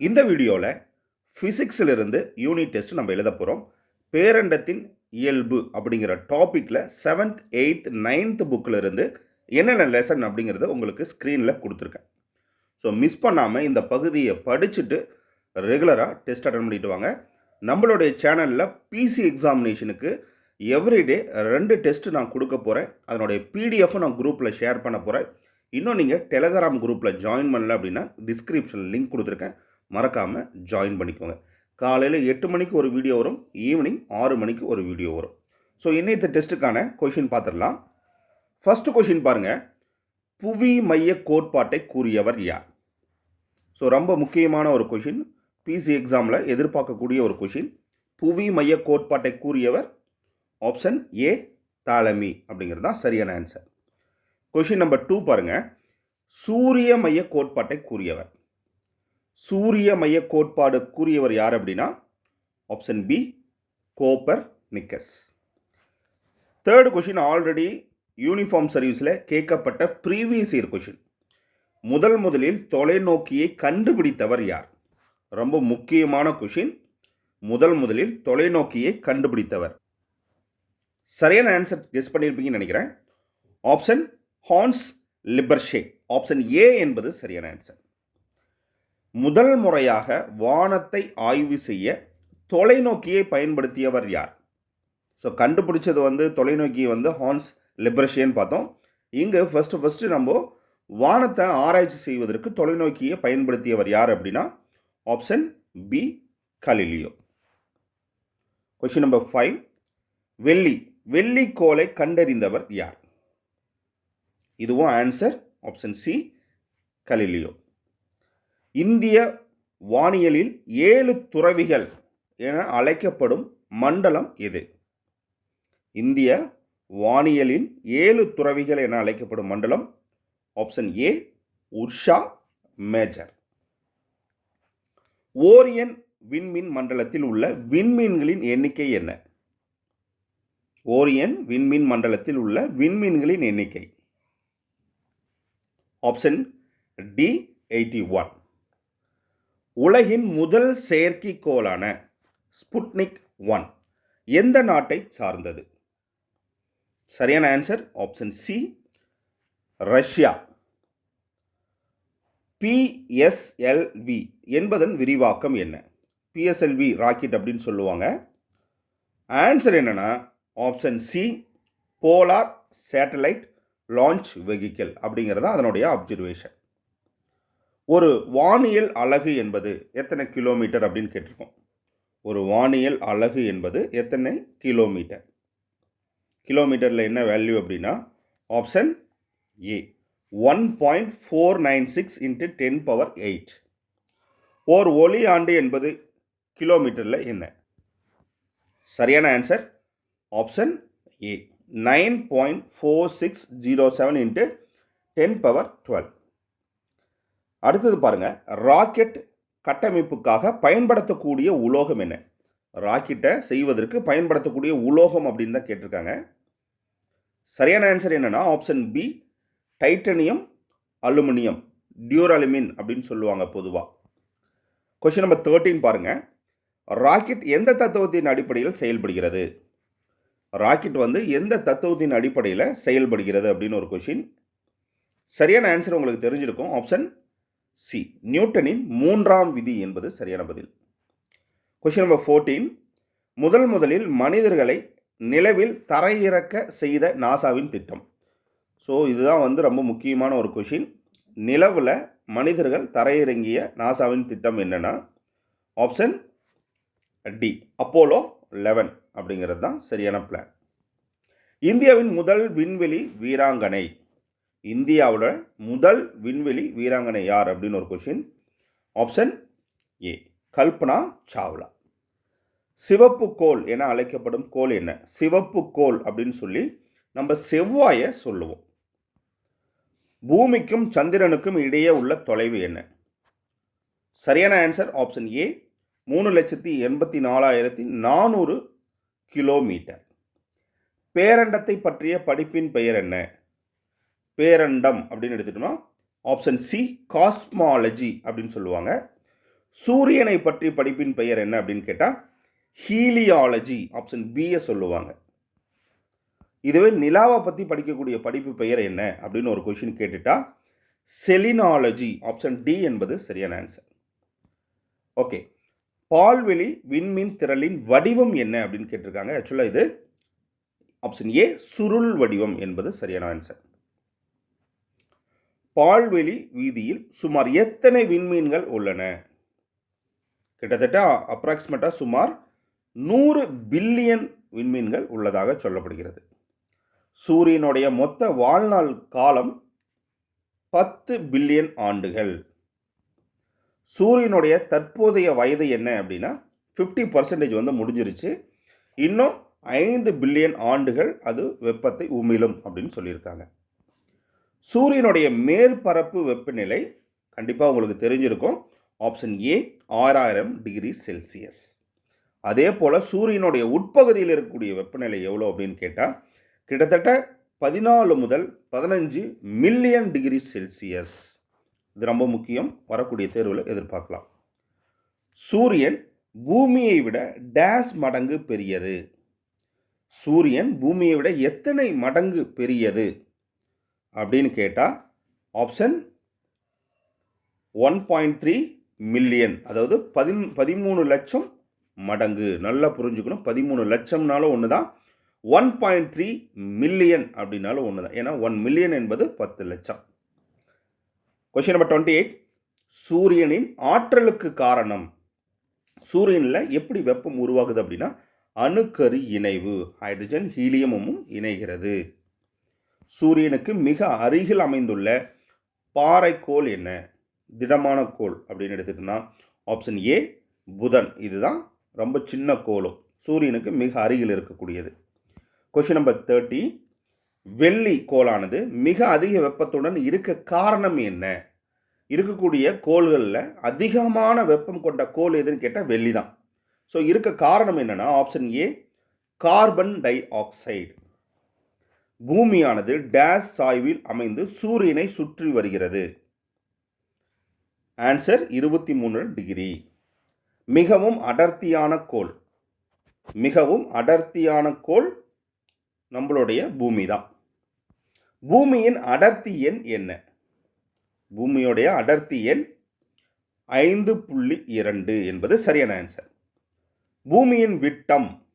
இந்த வீடியோவில் ஃபிசிக்ஸிலிருந்து unit test நம்ம எழுத போகிறோம் பேரண்டத்தின் இயல்பு அப்படிங்கிற டாப்பிக்கில் செவன்த் எயித் நைன்த் புக்கில் இருந்து என்னென்ன லெசன் அப்படிங்கிறத உங்களுக்கு ஸ்க்ரீனில் கொடுத்துருக்கேன். ஸோ மிஸ் பண்ணாமல் இந்த பகுதியை படிச்சுட்டு ரெகுலராக டெஸ்ட் அட்டன் பண்ணிட்டு வாங்க. நம்மளுடைய சேனலில் பிசி எக்ஸாமினேஷனுக்கு எவ்ரிடே ரெண்டு டெஸ்ட் நான் கொடுக்க போகிறேன் அதனுடைய பிடிஎஃப்பும் நான் குரூப்பில் ஷேர் பண்ண போகிறேன் இன்னும் நீங்கள் டெலகிராம் குரூப்பில் ஜாயின் பண்ணல அப்படின்னா டிஸ்கிரிப்ஷனில் லிங்க் கொடுத்துருக்கேன். மறக்காமல் ஜாயின் பண்ணிக்கோங்க. காலையில் எட்டு மணிக்கு ஒரு வீடியோ வரும் ஈவினிங் ஆறு மணிக்கு ஒரு வீடியோ வரும். ஸோ இன்னைத்த டெஸ்ட்டுக்கான கொஷின் பார்த்துடலாம். ஃபஸ்ட்டு கொஷின் பாருங்கள் புவி மைய கோட்பாட்டை கூறியவர் யார்? ஸோ ரொம்ப முக்கியமான ஒரு கொஷின் பிசி எக்ஸாமில் எதிர்பார்க்கக்கூடிய ஒரு கொஷின் புவி மைய கோட்பாட்டை கூறியவர் ஆப்ஷன் ஏ தாலமி அப்படிங்கிறது தான் சரியான ஆன்சர் கொஷின் நம்பர் டூ பாருங்கள் சூரிய மைய கோட்பாட்டை கூறியவர். சூரிய மைய கோட்பாடு கூறியவர் யார் அப்படின்னா? Option B Copernicus third question already uniform சர்வீஸில் கேட்கப்பட்ட ப்ரீவியஸ் இயர் கொஷின் முதல் முதலில் தொலைநோக்கியை கண்டுபிடித்தவர் யார்? ரொம்ப முக்கியமான கொஷின் முதல் முதலில் தொலைநோக்கியை கண்டுபிடித்தவர். சரியான ஆன்சர் கெஸ் பண்ணியிருப்பீங்கன்னு நினைக்கிறேன். Option Hans Lippershey option A என்பது சரியான ஆன்சர் முதல் முறையாக வானத்தை ஆய்வு செய்ய தொலைநோக்கியை பயன்படுத்தியவர் யார்? ஸோ கண்டுபிடிச்சது வந்து தொலைநோக்கி வந்து ஹான்ஸ் லிப்ரஷியன் பார்த்தோம். இங்கே ஃபஸ்ட்டு ஃபஸ்ட்டு நம்ம வானத்தை ஆராய்ச்சி செய்வதற்கு தொலைநோக்கியை பயன்படுத்தியவர் யார் அப்படின்னா option B Galileo question number five வெள்ளி. வெள்ளிக்கோளை கண்டறிந்தவர் யார்? இதுவும் ஆன்சர் ஆப்ஷன் சி கலிலியோ இந்திய வானியலில் ஏழு துறவிகள் என அழைக்கப்படும் மண்டலம் எது இந்திய வானியலில் ஏழு துறவிகள் என அழைக்கப்படும் மண்டலம் ஆப்ஷன் ஏ உர்ஷா மேஜர். ஓரியன் விண்மீன் மண்டலத்தில் உள்ள விண்மீன்களின் எண்ணிக்கை என்ன? ஓரியன் விண்மீன் மண்டலத்தில் உள்ள விண்மீன்களின் எண்ணிக்கை. Option D eighty one. உலகின் முதல் செயற்கைக்கோளான ஸ்புட்னிக் ஒன் எந்த நாட்டை சார்ந்தது? சரியான answer option C Russia. PSLV என்பதன் விரிவாக்கம் என்ன? பிஎஸ்எல்வி ராக்கெட் அப்படின்னு சொல்லுவாங்க. ஆன்சர் என்னென்னா option C polar satellite launch vehicle அப்படிங்கிறது அதனுடைய அப்சர்வேஷன் ஒரு வானியல் அலகு என்பது எத்தனை கிலோமீட்டர் அப்படின்னு கேட்டிருக்கோம். ஒரு வானியல் அலகு என்பது எத்தனை கிலோமீட்டர்? கிலோமீட்டரில் என்ன வேல்யூ அப்படின்னா option A one point four nine six into ten power eight ஓர் ஒளி ஆண்டு என்பது கிலோமீட்டரில் என்ன? சரியான answer option A nine point four six zero seven into ten power twelve அடுத்தது பாருங்கள் ராக்கெட் கட்டமைப்புக்காக பயன்படுத்தக்கூடிய உலோகம் என்ன? ராக்கெட்டை செய்வதற்கு பயன்படுத்தக்கூடிய உலோகம் அப்படின்னு தான் கேட்டிருக்காங்க. சரியான ஆன்சர் என்னென்னா option B titanium aluminium duralumin அப்படின்னு சொல்லுவாங்க பொதுவாக கொஷின் நம்பர் தேர்ட்டீன் பாருங்கள் ராக்கெட் எந்த தத்துவத்தின் அடிப்படையில் செயல்படுகிறது? ராக்கெட் வந்து எந்த தத்துவத்தின் அடிப்படையில் செயல்படுகிறது அப்படின்னு ஒரு கொஷின் சரியான ஆன்சர் உங்களுக்கு தெரிஞ்சிருக்கும். Option C. நியூட்டனின் மூன்றாம் விதி என்பது சரியான பதில். கொஷின் நம்பர் ஃபோர்டீன் முதல் முதலில் மனிதர்களை நிலவில் தரையிறக்க செய்த நாசாவின் திட்டம். ஸோ இதுதான் வந்து ரொம்ப முக்கியமான ஒரு கொஷின் நிலவில் மனிதர்கள் தரையிறங்கிய நாசாவின் திட்டம் என்னென்னா ஆப்ஷன் டி அப்போலோ லெவன் அப்படிங்கிறது தான் சரியான பிளான் இந்தியாவின் முதல் விண்வெளி வீராங்கனை இந்தியாவோட முதல் விண்வெளி வீராங்கனை யார் அப்படின்னு ஒரு question option A Kalpana Chawla. சிவப்பு கோல் என அழைக்கப்படும் கோல் என்ன? சிவப்பு கோல் அப்படின்னு சொல்லி நம்ம செவ்வாயை சொல்லுவோம். பூமிக்கும் சந்திரனுக்கும் இடையே உள்ள தொலைவு என்ன? சரியான ஆன்சர் ஆப்ஷன் ஏ மூணு லட்சத்தி எண்பத்தி நாலாயிரத்தி நானூறு கிலோமீட்டர். பேரண்டத்தை பற்றிய படிப்பின் பெயர் என்ன? பேரண்டம் அப்படின்னு எடுத்துட்டோம்னா ஆப்ஷன் சி காஸ்மாலஜி அப்படின்னு சொல்லுவாங்க. சூரியனை பற்றி படிப்பின் பெயர் என்ன அப்படின்னு கேட்டால் ஹீலியாலஜி ஆப்ஷன் பியை சொல்லுவாங்க. இதுவே நிலாவை பற்றி படிக்கக்கூடிய படிப்பு பெயர் என்ன அப்படின்னு ஒரு கொஷின் கேட்டுட்டா செலினாலஜி ஆப்ஷன் டி என்பது சரியான ஆன்சர் ஓகே பால்வெளி விண்மீன் திரளின் வடிவம் என்ன அப்படின்னு கேட்டிருக்காங்க. ஆக்சுவலாக இது ஆப்ஷன் ஏ சுருள் வடிவம் என்பது சரியான ஆன்சர் பால்வெளி வீதியில் சுமார் எத்தனை விண்மீன்கள் உள்ளன? கிட்டத்தட்ட அப்ராக்சிமேட்டாக சுமார் நூறு பில்லியன் விண்மீன்கள் உள்ளதாக சொல்லப்படுகிறது. சூரியனுடைய மொத்த வாழ்நாள் காலம் பத்து பில்லியன் ஆண்டுகள். சூரியனுடைய தற்போதைய வயது என்ன அப்படின்னா ஃபிஃப்டி பர்சன்டேஜ் வந்து முடிஞ்சிருச்சு. இன்னும் ஐந்து பில்லியன் ஆண்டுகள் அது வெப்பத்தை உமிழும் அப்படின்னு சொல்லியிருக்காங்க. சூரியனுடைய மேற்பரப்பு வெப்பநிலை கண்டிப்பாக உங்களுக்கு தெரிஞ்சிருக்கும். ஆப்ஷன் ஏ ஆறாயிரம் டிகிரி செல்சியஸ். அதே போல் சூரியனுடைய உட்பகுதியில் இருக்கக்கூடிய வெப்பநிலை எவ்வளோ அப்படின்னு கேட்டால் கிட்டத்தட்ட பதினாலு முதல் பதினஞ்சு மில்லியன் டிகிரி செல்சியஸ். இது ரொம்ப முக்கியம். வரக்கூடிய தேர்வில் எதிர்பார்க்கலாம். சூரியன் பூமியை விட டேஸ் மடங்கு பெரியது. சூரியன் பூமியை விட எத்தனை மடங்கு பெரியது? அப்படின்னு கேட்டால் option one point three million அதாவது பதின் பதிமூணு லட்சம் மடங்கு. நல்லா புரிஞ்சுக்கணும். பதிமூணு லட்சம்னாலும் ஒன்று தான் ஒன் பாயிண்ட் த்ரீ மில்லியன் அப்படின்னாலும் ஒன்று தான் ஏன்னா ஒன் மில்லியன் என்பது பத்து லட்சம். கொஷின் நம்பர் டுவெண்ட்டி எயிட் சூரியனின் ஆற்றலுக்கு காரணம். சூரியனில் எப்படி வெப்பம் உருவாகுது அப்படின்னா அணுக்கரு இணைவு ஹைட்ரஜன் ஹீலியமும் இணைகிறது. சூரியனுக்கு மிக அருகில் அமைந்துள்ள பாறைக்கோள் என்ன? திடமான கோள் அப்படின்னு எடுத்துட்டோம்னா ஆப்ஷன் ஏ புதன். இதுதான் ரொம்ப சின்ன கோளும். சூரியனுக்கு மிக அருகில் இருக்கக்கூடியது. கொஷின் நம்பர் தேர்ட்டி வெள்ளி கோளானது மிக அதிக வெப்பத்துடன் இருக்க காரணம் என்ன? இருக்கக்கூடிய கோள்களில் அதிகமான வெப்பம் கொண்ட கோள் எதுன்னு கேட்டால் வெள்ளி தான் ஸோ இருக்க காரணம் என்னென்னா option A carbon dioxide பூமியானது டேஸ் சாய்வில் அமைந்து சூரியனை சுற்றி வருகிறது. ஆன்சர் இருபத்தி மூணு டிகிரி. மிகவும் அடர்த்தியான கோள். மிகவும் அடர்த்தியான கோள் நம்மளுடைய பூமி தான் பூமியின் அடர்த்தி எண் என்ன? பூமியுடைய அடர்த்தி எண் ஐந்து புள்ளி இரண்டு என்பது சரியான ஆன்சர். பூமியின் விட்டம்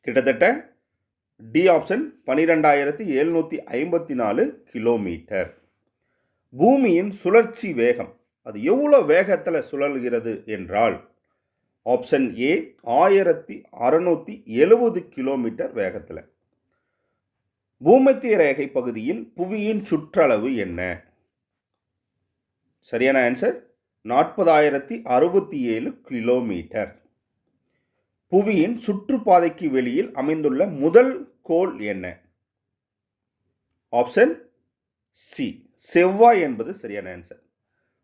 கிட்டத்தட்ட டி ஆப்ஷன் பனிரெண்டாயிரத்தி எழுநூற்றி ஐம்பத்தி நாலு கிலோமீட்டர். பூமியின் சுழற்சி வேகம் அது எவ்வளோ வேகத்தில் சுழல்கிறது என்றால் ஆப்ஷன் ஏ ஆயிரத்தி அறுநூற்றி எழுபது கிலோமீட்டர் வேகத்தில். பூமத்திய ரேகை பகுதியில் புவியின் சுற்றளவு என்ன? சரியான ஆன்சர் நாற்பதாயிரத்தி அறுபத்தி ஏழு கிலோமீட்டர். புவியின் சுற்றுப்பாதைக்கு வெளியில் அமைந்துள்ள முதல் கோள் என்ன? ஆப்ஷன் சி செவ்வாய் என்பது சரியான answer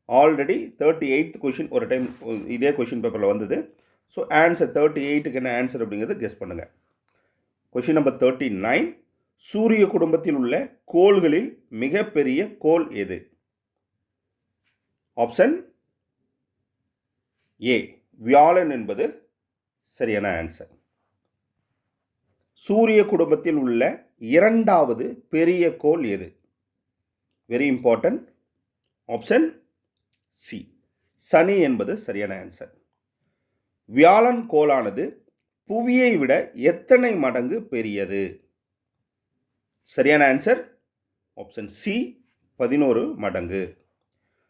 already thirty eighth question ஒரு டைம் இதே கொஷின் பேப்பரில் வந்தது. ஸோ ஆன்சர் தேர்ட்டி எயிட்டுக்கு என்ன ஆன்சர் அப்படிங்கிறது கெஸ் பண்ணுங்கள் கொஷின் நம்பர் தேர்ட்டி நைன் சூரிய குடும்பத்தில் உள்ள கோள்களில் மிகப்பெரிய கோள் எது? ஆப்ஷன் ஏ வியாழன் என்பது சரியான ஆன்சர் சூரிய குடும்பத்தில் உள்ள இரண்டாவது பெரிய கோள் எது? வெரி இம்பார்ட்டன்ட் ஆப்ஷன் சி சனி என்பது சரியான ஆன்சர் வியாழன் கோளானது புவியை விட எத்தனை மடங்கு பெரியது? சரியான ஆன்சர் ஆப்ஷன் சி பதினோரு மடங்கு.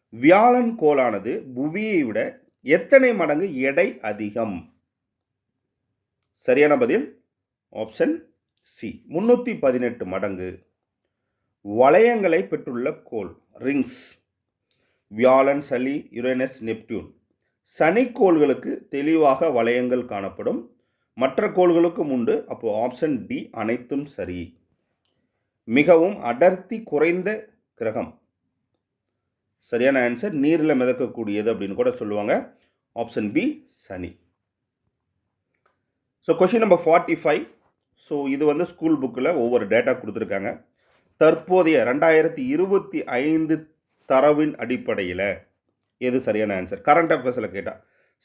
வியாழன் கோளானது புவியை விட எத்தனை மடங்கு எடை அதிகம்? சரியான பதில்? ஆப்ஷன் சி முன்னூற்றி பதினெட்டு மடங்கு. வளையங்களை பெற்றுள்ள கோள் ரிங்ஸ் வியாழன் சளி யுரேனஸ் நெப்டியூன் சனிக்கோள்களுக்கு தெளிவாக வளையங்கள் காணப்படும். மற்ற கோள்களுக்கும் உண்டு. அப்போ ஆப்ஷன் டி அனைத்தும் சரி. மிகவும் அடர்த்தி குறைந்த கிரகம். சரியான ஆன்சர் நீரில் மிதக்கக்கூடியது அப்படின்னு கூட சொல்லுவாங்க. ஆப்ஷன் பி சனி. So question number forty five so இது வந்து ஸ்கூல் புக்கில் ஒவ்வொரு டேட்டா கொடுத்துருக்காங்க. தற்போதைய ரெண்டாயிரத்தி இருபத்தி ஐந்து தரவின் அடிப்படையில் எது சரியான ஆன்சர் கரண்ட் அஃபேர்ஸில் கேட்டால்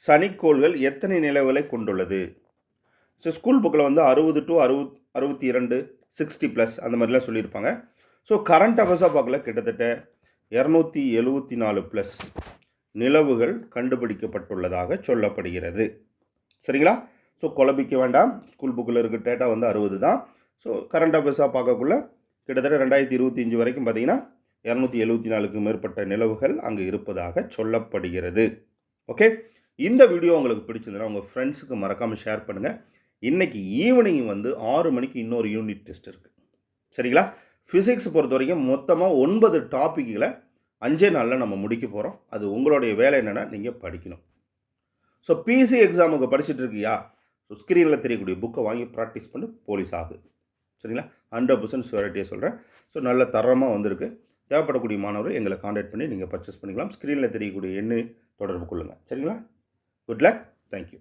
சனிக்கோள்கள் எத்தனை நிலவுகளை கொண்டுள்ளது? ஸோ ஸ்கூல் புக்கில் வந்து அறுபது டு அறுபத் அறுபத்தி இரண்டு சிக்ஸ்டி ப்ளஸ் அந்த மாதிரிலாம் சொல்லியிருப்பாங்க. ஸோ கரண்ட் அஃபேர்ஸாக பார்க்கல கிட்டத்தட்ட இரநூத்தி எழுபத்தி நாலு ப்ளஸ் நிலவுகள் கண்டுபிடிக்கப்பட்டுள்ளதாக சொல்லப்படுகிறது. சரிங்களா? ஸோ குழப்பிக்க வேண்டாம். ஸ்கூல் புக்கில் இருக்க டேட்டா வந்து அறுபது தான். ஸோ கரண்ட் அஃபேர்ஸாக பார்க்கக்குள்ள கிட்டத்தட்ட ரெண்டாயிரத்தி இருபத்தி அஞ்சு வரைக்கும் பார்த்தீங்கன்னா இரநூத்தி எழுபத்தி நாலுக்கு மேற்பட்ட நிலவுகள் அங்கே இருப்பதாக சொல்லப்படுகிறது. ஓகே இந்த வீடியோ உங்களுக்கு பிடிச்சிருந்ததுன்னா உங்கள் ஃப்ரெண்ட்ஸுக்கு மறக்காமல் ஷேர் பண்ணுங்கள் இன்றைக்கி ஈவினிங் வந்து ஆறு மணிக்கு இன்னொரு யூனிட் டெஸ்ட் இருக்குது சரிங்களா? ஃபிசிக்ஸ் பொறுத்த வரைக்கும் மொத்தமாக ஒன்பது டாப்பிக்குகளை அஞ்சே நாளில் நம்ம முடிக்க போகிறோம் அது உங்களுடைய வேலை என்னென்னா நீங்கள் படிக்கணும். ஸோ பிசி எக்ஸாமுக்கு படிச்சுட்டு இருக்கியா? ஸோ ஸ்க்ரீனில் தெரியக்கூடிய புக்கை வாங்கி ப்ராக்டிஸ் பண்ணி போலீஸ் ஆகு. சரிங்களா? ஹண்ட்ரட் பர்சன்ட் ஷுவரிட்டியாக சொல்கிறேன் ஸோ நல்ல தரமாக வந்திருக்கு. தேவைப்படக்கூடிய மாணவர் எங்களை காண்டாக்ட் பண்ணி நீங்கள் பர்ச்சேஸ் பண்ணிக்கலாம். ஸ்க்ரீனில் தெரியக்கூடிய எண்ணு தொடர்பு கொள்ளுங்கள் சரிங்களா? Good luck thank you